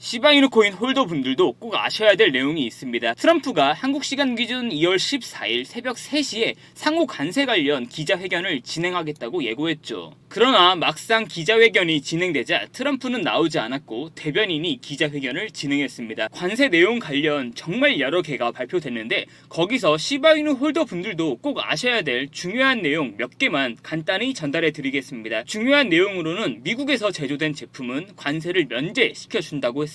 시바이누 코인 홀더 분들도 꼭 아셔야 될 내용이 있습니다. 트럼프가 한국 시간 기준 2월 14일 새벽 3시에 상호 관세 관련 기자회견을 진행하겠다고 예고했죠. 그러나 막상 기자회견이 진행되자 트럼프는 나오지 않았고 대변인이 기자회견을 진행했습니다. 관세 내용 관련 정말 여러 개가 발표됐는데 거기서 시바이누 홀더 분들도 꼭 아셔야 될 중요한 내용 몇 개만 간단히 전달해 드리겠습니다. 중요한 내용으로는 미국에서 제조된 제품은 관세를 면제시켜 준다고 했습니다.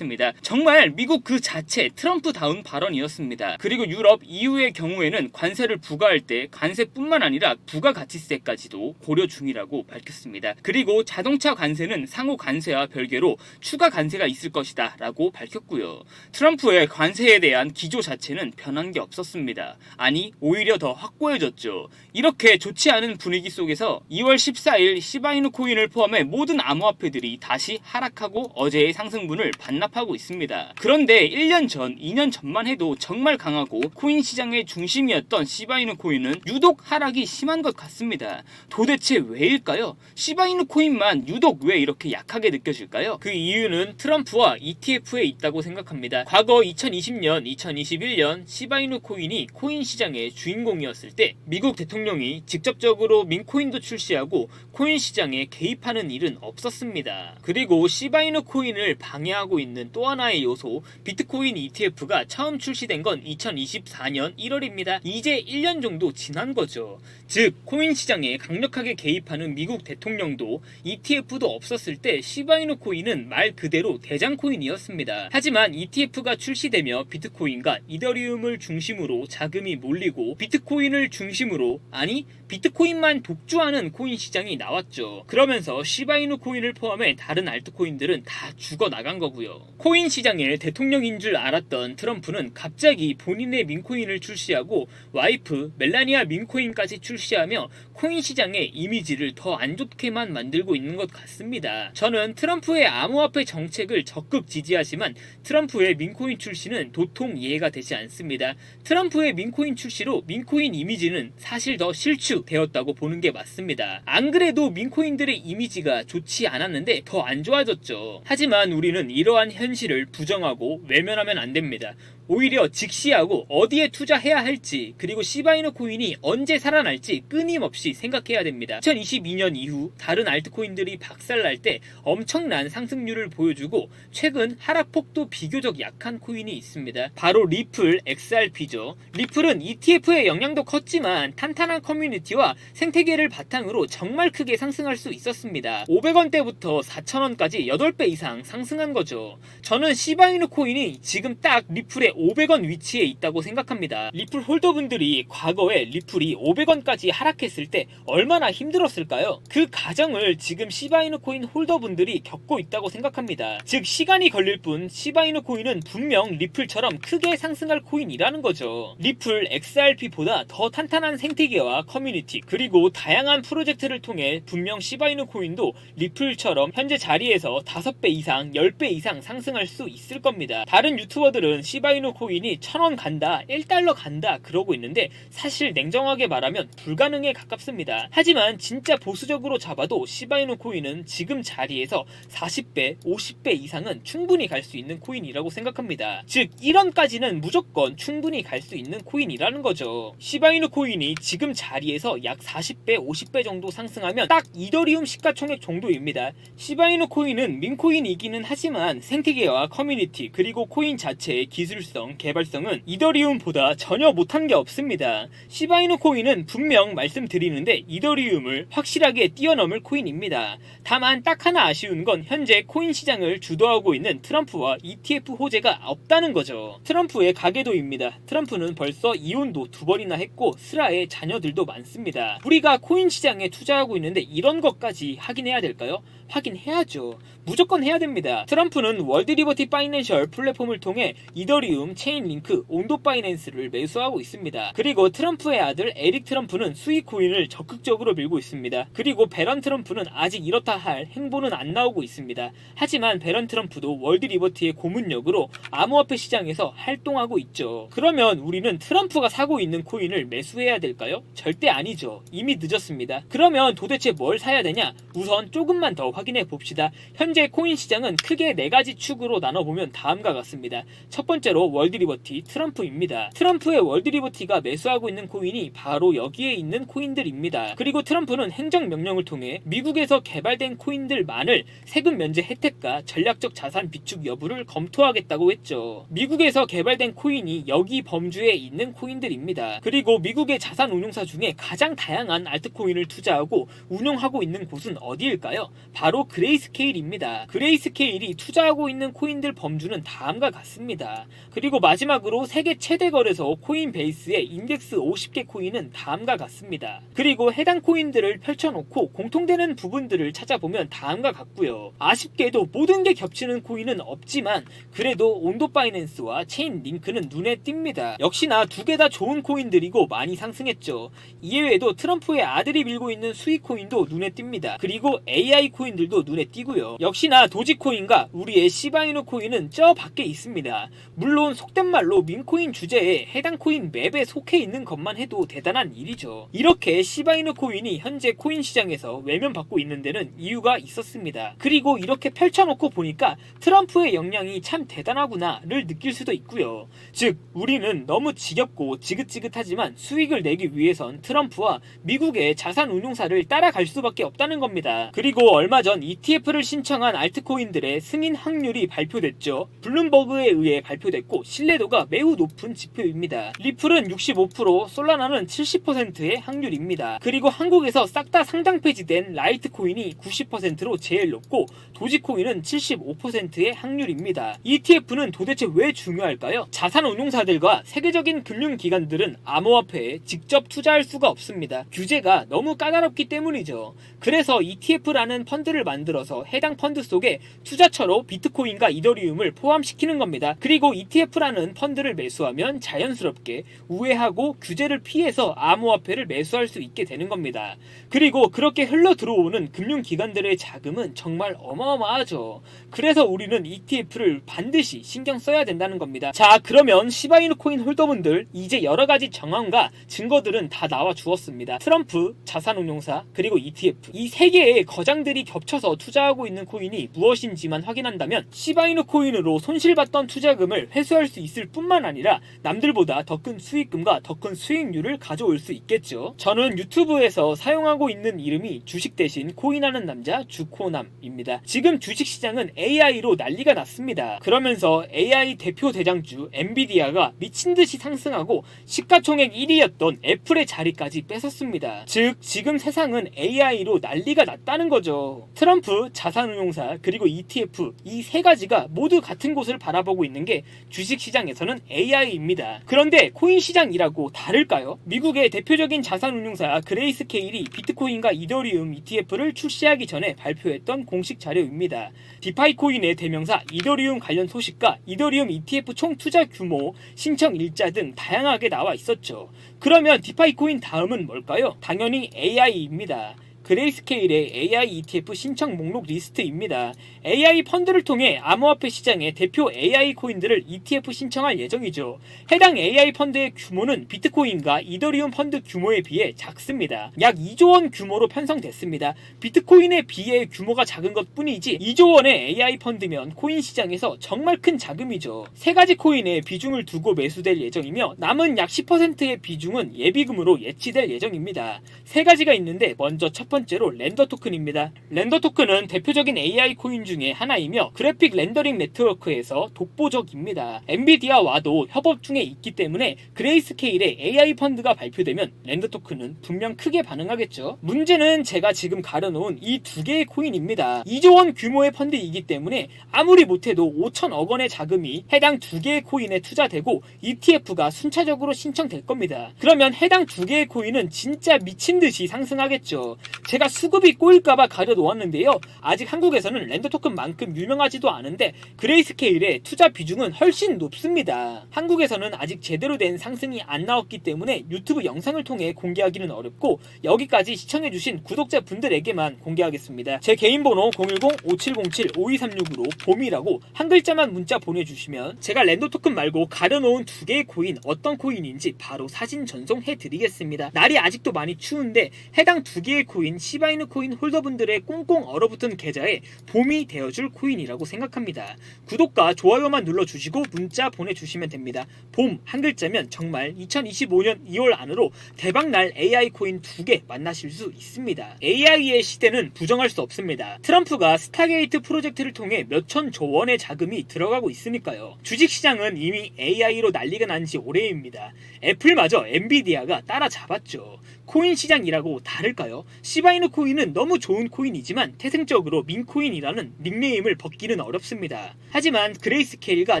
정말 미국 그 자체 트럼프다운 발언이었습니다. 그리고 유럽 EU의 경우에는 관세를 부과할 때 관세뿐만 아니라 부가가치세까지도 고려 중이라고 밝혔습니다. 그리고 자동차 관세는 상호 관세와 별개로 추가 관세가 있을 것이다 라고 밝혔고요. 트럼프의 관세에 대한 기조 자체는 변한 게 없었습니다. 아니 오히려 더 확고해졌죠. 이렇게 좋지 않은 분위기 속에서 2월 14일 시바이누 코인을 포함해 모든 암호화폐들이 다시 하락하고 어제의 상승분을 반납 하고 있습니다. 그런데 1년 전, 2년 전만 해도 정말 강하고 코인 시장의 중심이었던 시바이누 코인은 유독 하락이 심한 것 같습니다. 도대체 왜일까요? 시바이누 코인만 유독 왜 이렇게 약하게 느껴질까요? 그 이유는 트럼프와 ETF에 있다고 생각합니다. 과거 2020년, 2021년 시바이누 코인이 코인 시장의 주인공이었을 때 미국 대통령이 직접적으로 민코인도 출시하고 코인 시장에 개입하는 일은 없었습니다. 그리고 시바이누 코인을 방해하고 있는 또 하나의 요소 비트코인 ETF가 처음 출시된 건 2024년 1월입니다. 이제 1년 정도 지난 거죠. 즉 코인 시장에 강력하게 개입하는 미국 대통령도 ETF도 없었을 때 시바이누 코인은 말 그대로 대장 코인이었습니다. 하지만 ETF가 출시되며 비트코인과 이더리움을 중심으로 자금이 몰리고 비트코인을 중심으로 아니 비트코인만 독주하는 코인 시장이 나왔죠. 그러면서 시바이누 코인을 포함해 다른 알트코인들은 다 죽어 나간 거고요. 코인 시장의 대통령인 줄 알았던 트럼프는 갑자기 본인의 민코인을 출시하고 와이프 멜라니아 민코인까지 출시하며 코인 시장의 이미지를 더 안 좋게만 만들고 있는 것 같습니다. 저는 트럼프의 암호화폐 정책을 적극 지지하지만 트럼프의 민코인 출시는 도통 이해가 되지 않습니다. 트럼프의 민코인 출시로 민코인 이미지는 사실 더 실축되었다고 보는 게 맞습니다. 안 그래도 민코인들의 이미지가 좋지 않았는데 더 안 좋아졌죠. 하지만 우리는 이러한 현실을 부정하고 외면하면 안 됩니다. 오히려 직시하고 어디에 투자해야 할지 그리고 시바이누 코인이 언제 살아날지 끊임없이 생각해야 됩니다. 2022년 이후 다른 알트코인들이 박살날 때 엄청난 상승률을 보여주고 최근 하락폭도 비교적 약한 코인이 있습니다. 바로 리플 XRP죠. 리플은 ETF의 영향도 컸지만 탄탄한 커뮤니티와 생태계를 바탕으로 정말 크게 상승할 수 있었습니다. 500원대부터 4,000원까지 8배 이상 상승한 거죠. 저는 시바이누 코인이 지금 딱 리플의 500원 위치에 있다고 생각합니다. 리플 홀더분들이 과거에 리플이 500원까지 하락했을 때 얼마나 힘들었을까요? 그 가정을 지금 시바이누 코인 홀더분들이 겪고 있다고 생각합니다. 즉 시간이 걸릴 뿐 시바이누 코인은 분명 리플처럼 크게 상승할 코인이라는 거죠. 리플 XRP보다 더 탄탄한 생태계와 커뮤니티 그리고 다양한 프로젝트를 통해 분명 시바이누 코인도 리플처럼 현재 자리에서 5배 이상, 10배 이상 상승할 수 있을 겁니다. 다른 유튜버들은 시바이누 코인이 1000원 간다, 1달러 간다 그러고 있는데 사실 냉정하게 말하면 불가능에 가깝습니다. 하지만 진짜 보수적으로 잡아도 시바이누 코인은 지금 자리에서 40배, 50배 이상은 충분히 갈 수 있는 코인이라고 생각합니다. 즉 1원까지는 무조건 충분히 갈 수 있는 코인이라는 거죠. 시바이누 코인이 지금 자리에서 약 40배, 50배 정도 상승하면 딱 이더리움 시가총액 정도입니다. 시바이누 코인은 민코인이기는 하지만 생태계와 커뮤니티 그리고 코인 자체의 기술 성, 개발성은 이더리움보다 전혀 못한 게 없습니다. 시바이누 코인은 분명 말씀드리는데 이더리움을 확실하게 뛰어넘을 코인입니다. 다만 딱 하나 아쉬운 건 현재 코인 시장을 주도하고 있는 트럼프와 ETF 호재가 없다는 거죠. 트럼프의 가계도입니다. 트럼프는 벌써 이혼도 두 번이나 했고 스라의 자녀들도 많습니다. 우리가 코인 시장에 투자하고 있는데 이런 것까지 확인해야 될까요? 확인해야죠. 무조건 해야 됩니다. 트럼프는 월드 리버티 파이낸셜 플랫폼을 통해 이더리움 이더리움, 체인링크, 온도바이낸스를 매수하고 있습니다. 그리고 트럼프의 아들 에릭 트럼프는 수익 코인을 적극적으로 밀고 있습니다. 그리고 베런 트럼프는 아직 이렇다 할 행보는 안 나오고 있습니다. 하지만 베런 트럼프도 월드 리버티의 고문력으로 암호화폐 시장에서 활동하고 있죠. 그러면 우리는 트럼프가 사고 있는 코인을 매수해야 될까요? 절대 아니죠. 이미 늦었습니다. 그러면 도대체 뭘 사야 되냐? 우선 조금만 더 확인해 봅시다. 현재 코인 시장은 크게 네 가지 축으로 나눠보면 다음과 같습니다. 첫 번째로 월드 리버티 트럼프입니다. 트럼프의 월드 리버티가 매수하고 있는 코인이 바로 여기에 있는 코인들입니다. 그리고 트럼프는 행정 명령을 통해 미국에서 개발된 코인들만을 세금 면제 혜택과 전략적 자산 비축 여부를 검토하겠다고 했죠. 미국에서 개발된 코인이 여기 범주에 있는 코인들입니다. 그리고 미국의 자산 운용사 중에 가장 다양한 알트코인을 투자하고 운용하고 있는 곳은 어디일까요? 바로 그레이스케일입니다. 그레이스케일이 투자하고 있는 코인들 범주는 다음과 같습니다. 그리고 마지막으로 세계 최대 거래소 코인베이스의 인덱스 50개 코인은 다음과 같습니다. 그리고 해당 코인들을 펼쳐놓고 공통되는 부분들을 찾아보면 다음과 같고요. 아쉽게도 모든 게 겹치는 코인은 없지만 그래도 온도 파이낸스와 체인 링크는 눈에 띕니다. 역시나 두 개 다 좋은 코인들이고 많이 상승했죠. 이외에도 트럼프의 아들이 밀고 있는 수익 코인도 눈에 띕니다. 그리고 AI 코인들도 눈에 띄고요. 역시나 도지코인과 우리의 시바이누 코인은 저 밖에 있습니다. 물론 속된 말로 민코인 주제에 해당 코인 맵에 속해 있는 것만 해도 대단한 일이죠. 이렇게 시바이누 코인이 현재 코인 시장에서 외면받고 있는 데는 이유가 있었습니다. 그리고 이렇게 펼쳐놓고 보니까 트럼프의 역량이 참 대단하구나를 느낄 수도 있고요. 즉 우리는 너무 지겹고 지긋지긋하지만 수익을 내기 위해선 트럼프와 미국의 자산 운용사를 따라갈 수밖에 없다는 겁니다. 그리고 얼마 전 ETF를 신청한 알트코인들의 승인 확률이 발표됐죠. 블룸버그에 의해 발표됐고 신뢰도가 매우 높은 지표입니다. 리플은 65%, 솔라나는 70%의 확률입니다. 그리고 한국에서 싹 다 상장 폐지된 라이트코인이 90%로 제일 높고 도지코인은 75%의 확률입니다. ETF는 도대체 왜 중요할까요? 자산 운용사들과 세계적인 금융기관들은 암호화폐에 직접 투자할 수가 없습니다. 규제가 너무 까다롭기 때문이죠. 그래서 ETF라는 펀드를 만들어서 해당 펀드 속에 투자처로 비트코인과 이더리움을 포함시키는 겁니다. 그리고 ETF 라는 펀드를 매수하면 자연스럽게 우회하고 규제를 피해서 암호화폐를 매수할 수 있게 되는 겁니다. 그리고 그렇게 흘러 들어오는 금융기관들의 자금은 정말 어마어마하죠. 그래서 우리는 ETF를 반드시 신경 써야 된다는 겁니다. 자, 그러면 시바이누 코인 홀더분들 이제 여러 가지 정황과 증거들은 다 나와 주었습니다. 트럼프, 자산운용사, 그리고 ETF 이 세 개의 거장들이 겹쳐서 투자하고 있는 코인이 무엇인지만 확인한다면 시바이누 코인으로 손실봤던 투자금을 회수할 수 있을 뿐만 아니라 남들보다 더 큰 수익금과 더 큰 수익률을 가져올 수 있겠죠. 저는 유튜브에서 사용하고 있는 이름이 주식 대신 코인하는 남자 주코남입니다. 지금 주식 시장은 AI로 난리가 났습니다. 그러면서 AI 대표 대장주 엔비디아가 미친 듯이 상승하고 시가총액 1위였던 애플의 자리까지 뺏었습니다. 즉 지금 세상은 AI로 난리가 났다는 거죠. 트럼프, 자산운용사 그리고 ETF 이 세 가지가 모두 같은 곳을 바라보고 있는 게 주식 시장에서는 AI입니다. 그런데 코인 시장이라고 다를까요? 미국의 대표적인 자산운용사 그레이스케일이 비트코인과 이더리움 ETF를 출시하기 전에 발표했던 공식 자료입니다. 디파이 코인의 대명사 이더리움 관련 소식과 이더리움 ETF 총 투자 규모, 신청 일자 등 다양하게 나와 있었죠. 그러면 디파이 코인 다음은 뭘까요? 당연히 AI입니다. 그레이스케일의 AI ETF 신청 목록 리스트입니다. AI 펀드를 통해 암호화폐 시장의 대표 AI 코인들을 ETF 신청할 예정이죠. 해당 AI 펀드의 규모는 비트코인과 이더리움 펀드 규모에 비해 작습니다. 약 2조 원 규모로 편성됐습니다. 비트코인에 비해 규모가 작은 것 뿐이지 2조 원의 AI 펀드면 코인 시장에서 정말 큰 자금이죠. 세 가지 코인에 비중을 두고 매수될 예정이며 남은 약 10%의 비중은 예비금으로 예치될 예정입니다. 세 가지가 있는데 먼저 첫 번째 로 렌더 토큰입니다. 렌더 토큰은 대표적인 AI 코인 중에 하나이며 그래픽 렌더링 네트워크에서 독보적입니다. 엔비디아와도 협업 중에 있기 때문에 그레이스케일의 AI 펀드가 발표되면 렌더 토큰은 분명 크게 반응하겠죠. 문제는 제가 지금 가려놓은 이 두 개의 코인입니다. 2조 원 규모의 펀드이기 때문에 아무리 못해도 5천억 원의 자금이 해당 두 개의 코인에 투자되고 ETF가 순차적으로 신청될 겁니다. 그러면 해당 두 개의 코인은 진짜 미친 듯이 상승하겠죠. 제가 수급이 꼬일까봐 가려놓았는데요. 아직 한국에서는 랜더 토큰만큼 유명하지도 않은데 그레이스케일의 투자 비중은 훨씬 높습니다. 한국에서는 아직 제대로 된 상승이 안 나왔기 때문에 유튜브 영상을 통해 공개하기는 어렵고 여기까지 시청해주신 구독자 분들에게만 공개하겠습니다. 제 개인 번호 010-5707-5236으로 봄이라고 한 글자만 문자 보내주시면 제가 랜더 토큰 말고 가려놓은 두 개의 코인 어떤 코인인지 바로 사진 전송해 드리겠습니다. 날이 아직도 많이 추운데 해당 두 개의 코인 시바이누 코인 홀더분들의 꽁꽁 얼어붙은 계좌에 봄이 되어줄 코인이라고 생각합니다. 구독과 좋아요만 눌러주시고 문자 보내주시면 됩니다. 봄 한 글자면 정말 2025년 2월 안으로 대박날 AI 코인 두 개 만나실 수 있습니다. AI의 시대는 부정할 수 없습니다. 트럼프가 스타게이트 프로젝트를 통해 몇천조 원의 자금이 들어가고 있으니까요. 주식시장은 이미 AI로 난리가 난 지 오래입니다. 애플마저 엔비디아가 따라잡았죠. 코인 시장이라고 다를까요? 시바이누 코인은 너무 좋은 코인이지만 태생적으로 민코인이라는 닉네임을 벗기는 어렵습니다. 하지만 그레이스케일과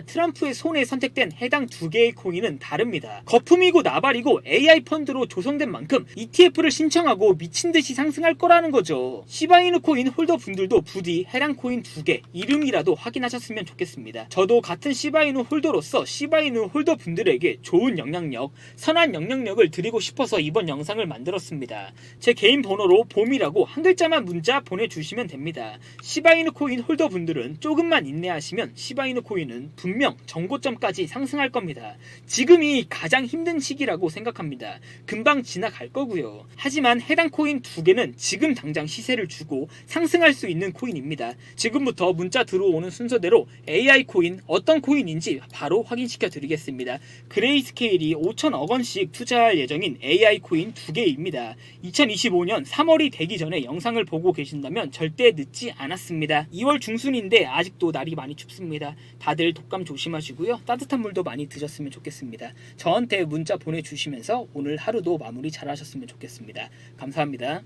트럼프의 손에 선택된 해당 두 개의 코인은 다릅니다. 거품이고 나발이고 AI 펀드로 조성된 만큼 ETF를 신청하고 미친 듯이 상승할 거라는 거죠. 시바이누 코인 홀더 분들도 부디 해당 코인 두 개 이름이라도 확인하셨으면 좋겠습니다. 저도 같은 시바이누 홀더로서 시바이누 홀더 분들에게 좋은 영향력, 선한 영향력을 드리고 싶어서 이번 영상을 만 들었습니다. 제 개인 번호로 봄이라고 한 글자만 문자 보내주시면 됩니다. 시바이누 코인 홀더 분들은 조금만 인내하시면 시바이누 코인은 분명 정고점까지 상승할 겁니다. 지금이 가장 힘든 시기라고 생각합니다. 금방 지나갈 거고요. 하지만 해당 코인 두 개는 지금 당장 시세를 주고 상승할 수 있는 코인입니다. 지금부터 문자 들어오는 순서대로 AI 코인 어떤 코인인지 바로 확인시켜 드리겠습니다. 그레이스케일이 5천억 원씩 투자할 예정인 AI 코인 두 개 입니다. 2025년 3월이 되기 전에 영상을 보고 계신다면 절대 늦지 않았습니다. 2월 중순인데 아직도 날이 많이 춥습니다. 다들 독감 조심하시고요. 따뜻한 물도 많이 드셨으면 좋겠습니다. 저한테 문자 보내주시면서 오늘 하루도 마무리 잘 하셨으면 좋겠습니다. 감사합니다.